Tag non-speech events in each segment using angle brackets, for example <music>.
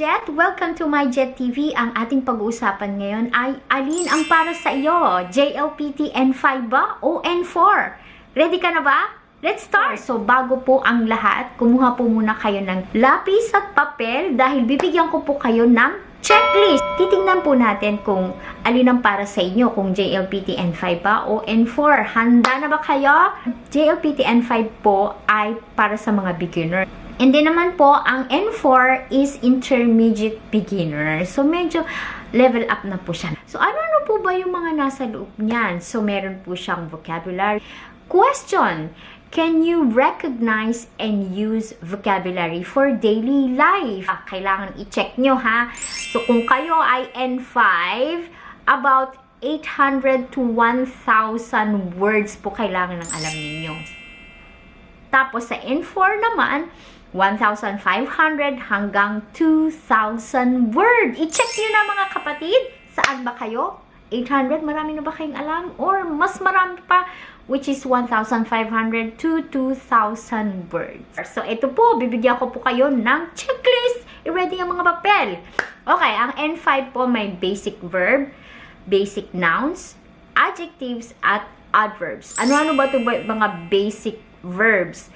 Jet. Welcome to my Jet TV. Ang ating pag-uusapan ngayon ay alin ang para sa iyo? JLPT N5 ba o N4? Ready ka na ba? Let's start! So, bago po ang lahat, kumuha po muna kayo ng lapis at papel dahil bibigyan ko po kayo ng checklist. Titingnan po natin kung alin ang para sa inyo, kung JLPT N5 ba o N4. Handa na ba kayo? JLPT N5 po ay para sa mga beginner. And then naman po, ang N4 is intermediate beginner. So, medyo level up na po siya. So, ano-ano po ba yung mga nasa loob niyan? So, meron po siyang vocabulary. Question, can you recognize and use vocabulary for daily life? Ah, Kailangan i-check nyo ha. So, kung kayo ay N5, about 800 to 1,000 words po kailangan ng alam ninyo. Tapos sa N4 naman, 1,500 hanggang 2,000 word. I-check nyo na mga kapatid. Saan ba kayo? 800? Marami na ba kayong alam? Or mas marami pa, which is 1,500 to 2,000 words. So, ito po, bibigyan ko po kayo ng checklist. I-ready ang mga papel. Okay, ang N5 po may basic verb, basic nouns, adjectives, at adverbs. Ano-ano ba ito mga basic verbs?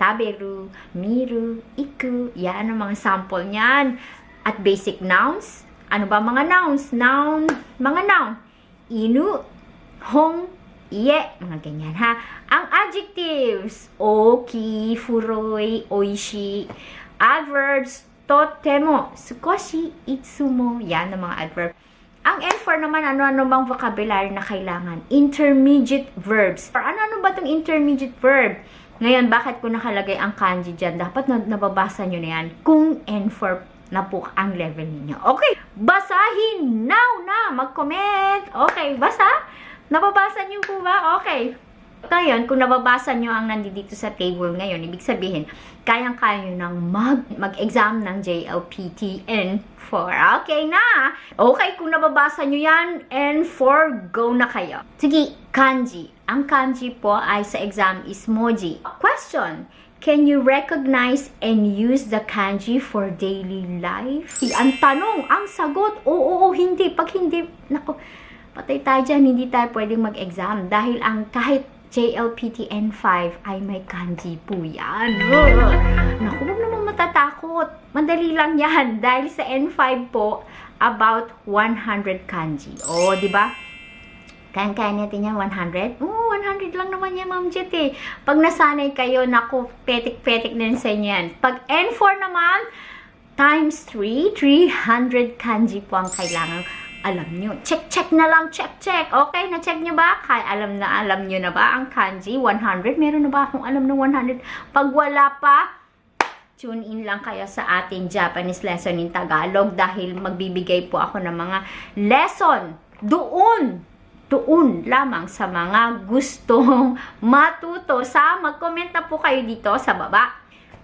Taberu, miru, iku, yan ang mga sample niyan. At basic nouns, ano ba mga nouns? Noun, mga noun. Inu, hong, iye, mga ganyan ha. Ang adjectives, oki, furoy, oishi. Adverbs, totemo, sukoshi, itsumo. Yan ang mga adverb. Ang N4 naman, ano-ano bang vocabulary na kailangan? Intermediate verbs. Or ano-ano ba itong intermediate verb? Ngayon, bakit ko nakalagay ang kanji dyan? Dapat na nababasa nyo na yan kung N4 na po ang level ninyo. Okay, basahin now na. Mag-comment. Okay, basa? Nababasa nyo po ba? Okay. Ngayon, kung nababasa nyo ang nandito sa table ngayon, ibig sabihin, kayang-kaya nyo nang mag, mag-exam ng JLPT N4. Okay na! Okay, kung nababasa nyo yan, N4, go na kayo. Sige, kanji. Ang kanji po ay sa exam is moji. Question, Can you recognize and use the kanji for daily life? Ang tanong, ang sagot, oo, oo, hindi. Pag hindi, nako, patay tayo dyan, hindi tayo pwedeng mag-exam. Dahil ang kahit JLPT N5 ay may kanji po yan. <laughs> Naku, huwag namang matatakot. Madali lang yan. <laughs> Dahil sa N5 po, about 100 kanji. O, di ba? Kaya-kaya natin yan, 100? Oo, 100 lang naman yan, Ma'am Jet eh. Pag nasanay kayo, naku, petik-petik din sa inyo yan. Pag N4 naman, times 3, 300 kanji po ang kailangan alam nyo. Check-check na lang, check-check. Okay, na-check nyo ba? Kaya alam na, alam nyo na ba ang kanji? 100? Meron na ba akong alam ng 100? Pag wala pa, tune in lang kayo sa ating Japanese lesson in Tagalog dahil magbibigay po ako ng mga lesson doon doon lamang sa mga gustong <laughs> matuto sa mag-comment na po kayo dito sa baba.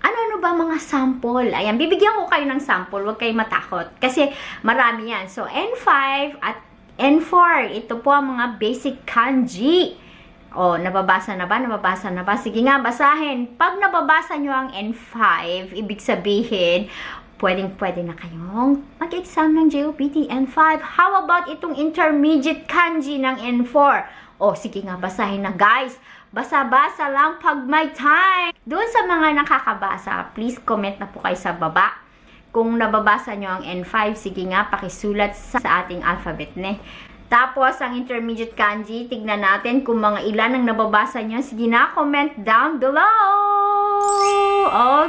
Ano-ano ba mga sample? Ayan, bibigyan ko kayo ng sample. Huwag kayo matakot. Kasi marami yan. So, N5 at N4. Ito po ang mga basic kanji. O, nababasa na ba? Nababasa na ba? Sige nga, basahin. Pag nababasa nyo ang N5, ibig sabihin, pwedeng-pwede na kayong mag-exam ng JOPT N5. How about itong intermediate kanji ng N4? O, sige nga, basahin na guys. Basa-basa lang pag may time. Doon sa mga nakakabasa, please comment na po kayo sa baba. Kung nababasa nyo ang N5, sige nga, pakisulat sa, sa ating alphabet ne. Tapos, ang intermediate kanji, tignan natin kung mga ilan ang nababasa nyo. Sige na, comment down below!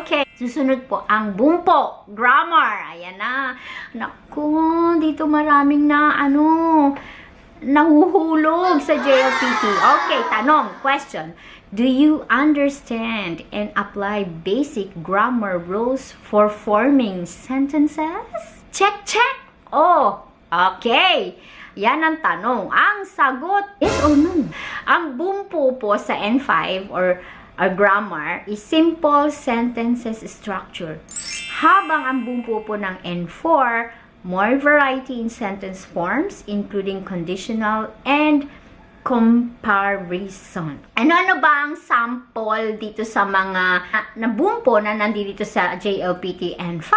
Okay. Susunod po, ang bumpo, grammar. Ayan na. Naku, dito maraming na, ano, nahuhulog sa JLPT. Okay, tanong, question. Do you understand and apply basic grammar rules for forming sentences? Check, check! Oh, okay. Yan ang tanong. Ang sagot, yes or no? Ang bumpo po sa N5 or or grammar is simple sentences structure. Habang ang bumpo po ng N4, more variety in sentence forms including conditional and comparison. Ano-ano ba ang sample dito sa mga na, nabumpo na nandito sa JLPT N5?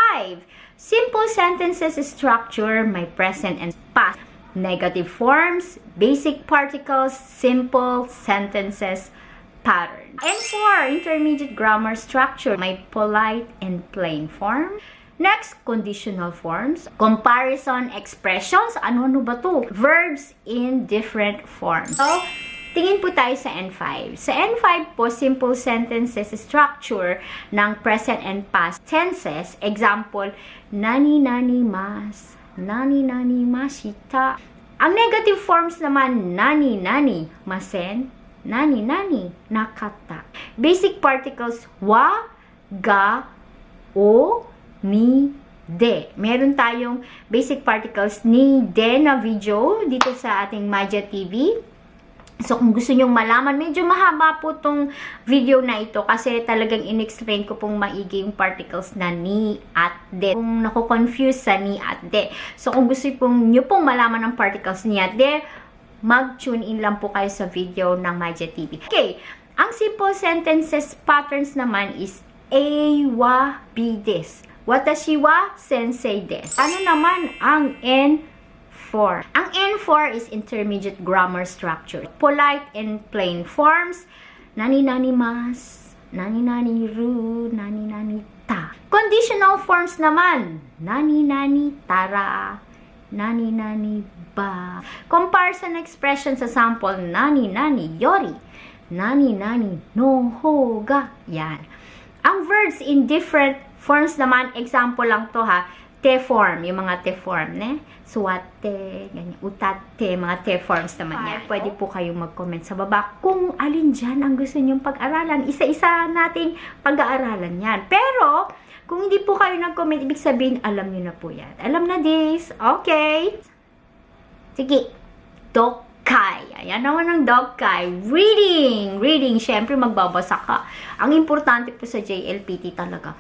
Simple sentences structure, may present and past. Negative forms, basic particles, simple sentences, pattern. N4, intermediate grammar structure, may polite and plain form. Next, conditional forms. Comparison expressions. Ano-ano ba to? Verbs in different forms. So, tingin po tayo sa N5. Sa N5 po, simple sentences structure ng present and past tenses. Example, nani-nani mas, nani-nani mashita. Ang negative forms naman, nani-nani masen, nani-nani nakata. Basic particles, wa, ga, o, ni, de. Meron tayong basic particles ni, de na video dito sa ating Maja TV. So, kung gusto nyong malaman, medyo mahaba po tong video na ito kasi talagang in-explain ko pong maigi yung particles na ni at de. Kung nako-confuse sa ni at de. So, kung gusto pong nyo pong malaman ng particles ni at de, mag-tune in lang po kayo sa video ng Maja TV. Okay, ang simple sentences patterns naman is A, wa, be this. Watashi wa sensei desu. Ano naman ang N4? Ang N4 is intermediate grammar structure. Polite and plain forms. Nani-nani mas, nani-nani ru, nani-nani ta. Conditional forms naman. Nani-nani tara, nani-nani ba. Comparison expression sa sample, nani-nani yori, nani-nani no hoga. Yan. Ang verbs in different forms naman, example lang to ha, te form, yung mga te form, ne? Suwate, ganyan, utate, mga te forms naman yan. Pwede po kayong mag-comment sa baba kung alin dyan ang gusto nyong pag-aralan. Isa-isa nating pag-aaralan yan. Pero, kung hindi po kayo nag-comment, ibig sabihin, alam nyo na po yan. Alam na this. Okay. Sige. Dokkay. Ayan naman ang Dokkay. Reading. Reading. Siyempre, magbabasa ka. Ang importante po sa JLPT talaga,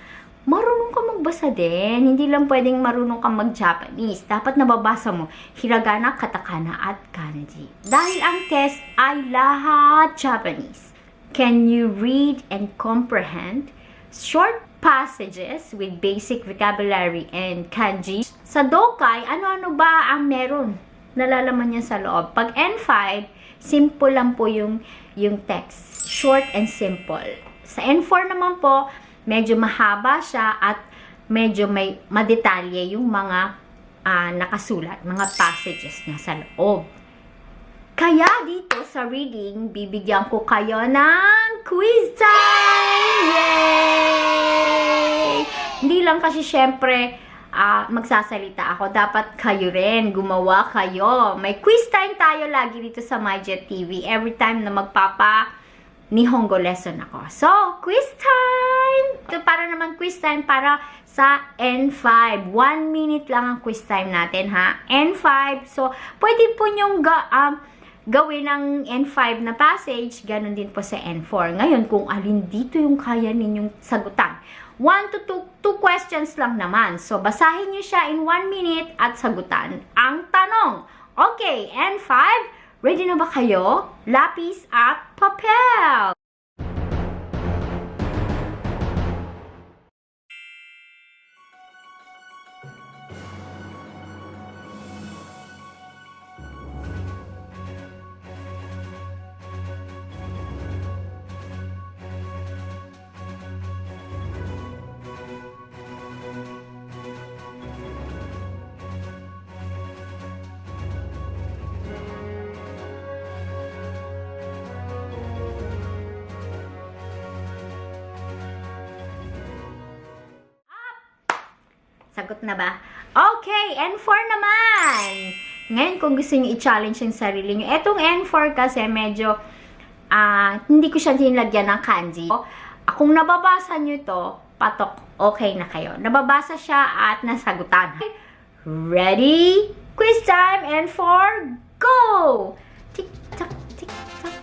marunong ka magbasa din. Hindi lang pwedeng marunong ka mag-Japanese. Dapat nababasa mo hiragana, katakana, at kanji. Dahil ang test ay lahat Japanese. Can you read and comprehend short passages with basic vocabulary and kanji? Sa Dokai, ano-ano ba ang meron? Nalalaman niya sa loob. Pag N5, simple lang po yung, yung text. Short and simple. Sa N4 naman po, medyo mahaba siya at medyo may madetalye yung mga ah, nakasulat, mga passages niya sa loob. Kaya dito sa reading, bibigyan ko kayo ng quiz time! Yay! Hindi lang kasi syempre ah, magsasalita ako. Dapat kayo rin, gumawa kayo. May quiz time tayo lagi dito sa MyJet TV. Every time na magpapa Nihongo lesson ako. So, quiz time! Ito para naman quiz time para sa N5. One minute lang ang quiz time natin, ha? N5. So, pwede po nyong ga, um, gawin ng N5 na passage, ganun din po sa N4. Ngayon, kung alin dito yung kaya ninyong sagutan. One to two, two questions lang naman. So, basahin nyo siya in one minute at sagutan ang tanong. Okay, N5, ready na ba kayo? Lapis at papel! Sagot na ba? Okay, N4 naman! Ngayon, kung gusto niyo i-challenge yung sarili niyo, etong N4 kasi medyo, ah, hindi ko siya tinlagyan ng kanji. Kung nababasa niyo to, patok, okay na kayo. Nababasa siya at nasagutan. Ready? Quiz time, N4, go! Tik-tak, tik-tak.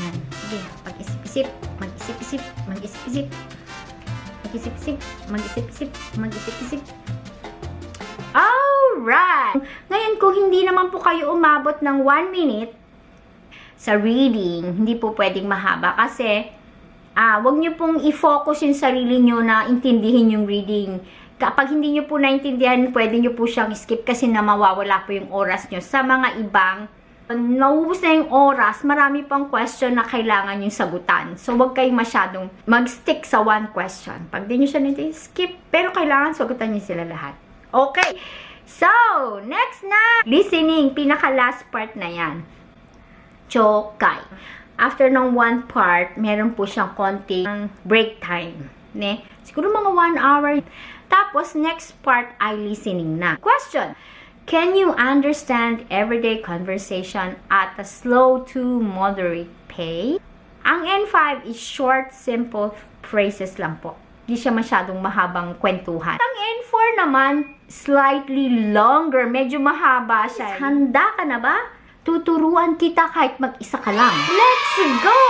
Yan, sige, pag-isip-isip, mag-isip-isip, mag-isip-isip mag-isip-isip, mag-isip-isip, mag-isip-isip. Alright! Ngayon, kung hindi naman po kayo umabot ng 1 minute sa reading, hindi po pwedeng mahaba kasi ah, wag niyo pong i-focus yung sarili niyo na intindihin yung reading. Kapag hindi niyo po naintindihan, pwede niyo po siyang skip kasi na mawawala po yung oras niyo. Sa mga ibang, naubos na yung oras, marami pang question na kailangan yung sagutan. So, wag kayong masyadong mag-stick sa one question. Pag di niyo siya naintindihan, skip. Pero kailangan sagutan niyo sila lahat. Okay. So, next na, listening. Pinaka-last part na yan. Chokay. After ng one part, meron po siyang konting break time. Ne? Siguro mga one hour. Tapos, next part ay listening na. Question. Can you understand everyday conversation at a slow to moderate pace? Ang N5 is short, simple phrases lang po. Di siya masyadong mahabang kwentuhan. Ang N4 naman, slightly longer. Medyo mahaba siya. Handa ka na ba? Tuturuan kita kahit mag-isa ka lang. Let's go!